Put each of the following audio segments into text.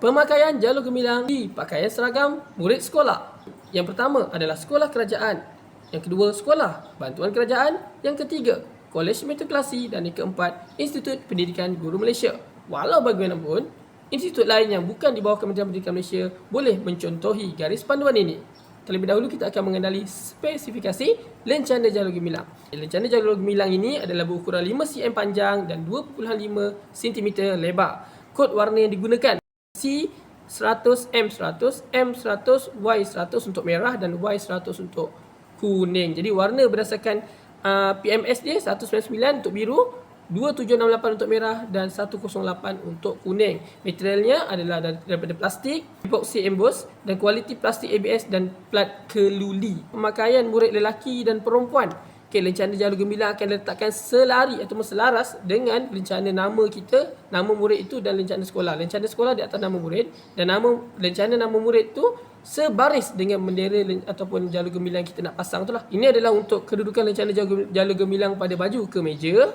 Pemakaian jalur gemilang di pakaian seragam murid sekolah. Yang pertama adalah sekolah kerajaan. Yang kedua, sekolah bantuan kerajaan. Yang ketiga, Kolej Metroklasi dan yang keempat, Institut Pendidikan Guru Malaysia. Walau bagaimanapun, institut lain yang bukan di bawah Kementerian Pendidikan Malaysia boleh mencontohi garis panduan ini. Terlebih dahulu kita akan mengenali spesifikasi lencana jalur gemilang. Lencana jalur gemilang ini adalah berukuran 5 cm panjang dan 2.5 cm lebar. Kod warna yang digunakan C100, M100, M100, Y100 untuk merah dan Y100 untuk kuning. Jadi warna berdasarkan uh, PMS dia 199 untuk biru, 2768 untuk merah dan 108 untuk kuning. Materialnya adalah dar- daripada plastik, epoxy emboss dan kualiti plastik ABS dan plat keluli. Pemakaian murid lelaki dan perempuan. Okay, lencana jalur gemilang akan letakkan selari ataupun selaras dengan lencana nama kita, nama murid itu dan lencana sekolah. Lencana sekolah di atas nama murid dan nama lencana nama murid tu sebaris dengan bendera ataupun jalur gemilang kita nak pasang tu lah. Ini adalah untuk kedudukan lencana jalur, gemilang pada baju kemeja.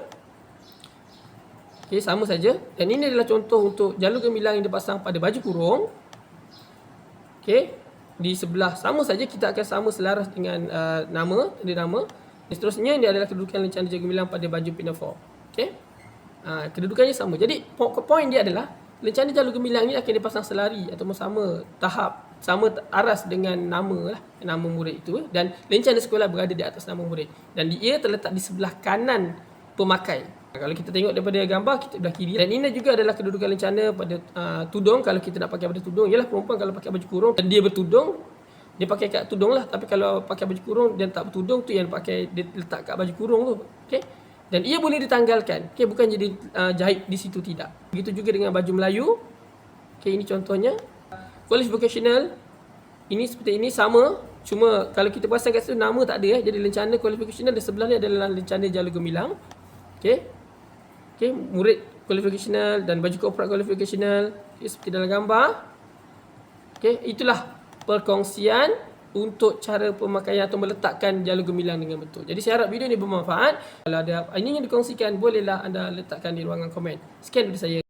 Okey, sama saja. Dan ini adalah contoh untuk jalur gemilang yang dipasang pada baju kurung. Okey, di sebelah sama saja kita akan sama selaras dengan uh, nama, tanda nama. Dan seterusnya ini adalah kedudukan lencana jalur gemilang pada baju pinafore. Okey. Uh, kedudukannya sama. Jadi po- poin dia adalah lencana jalur gemilang ini akan dipasang selari ataupun sama tahap, sama aras dengan nama lah, nama murid itu dan lencana sekolah berada di atas nama murid dan dia terletak di sebelah kanan pemakai. Kalau kita tengok daripada gambar kita belah kiri dan ini juga adalah kedudukan lencana pada uh, tudung kalau kita nak pakai pada tudung ialah perempuan kalau pakai baju kurung dan dia bertudung dia pakai kat tudung lah. Tapi kalau pakai baju kurung dan tak bertudung tu yang pakai dia letak kat baju kurung tu. Okey? Dan ia boleh ditanggalkan. Okey bukan jadi uh, jahit di situ tidak. Begitu juga dengan baju Melayu. Okey ini contohnya. College vocational ini seperti ini sama. Cuma kalau kita pasang kat situ nama tak ada eh. Jadi lencana college vocational dan sebelah ni adalah lencana jalur gemilang. Okey? Okey murid vocational dan baju corporate college vocational. Okay, seperti dalam gambar. Okey itulah perkongsian untuk cara pemakaian atau meletakkan jalur gemilang dengan betul. Jadi saya harap video ini bermanfaat. Kalau ada ini yang dikongsikan, bolehlah anda letakkan di ruangan komen. Sekian dari saya.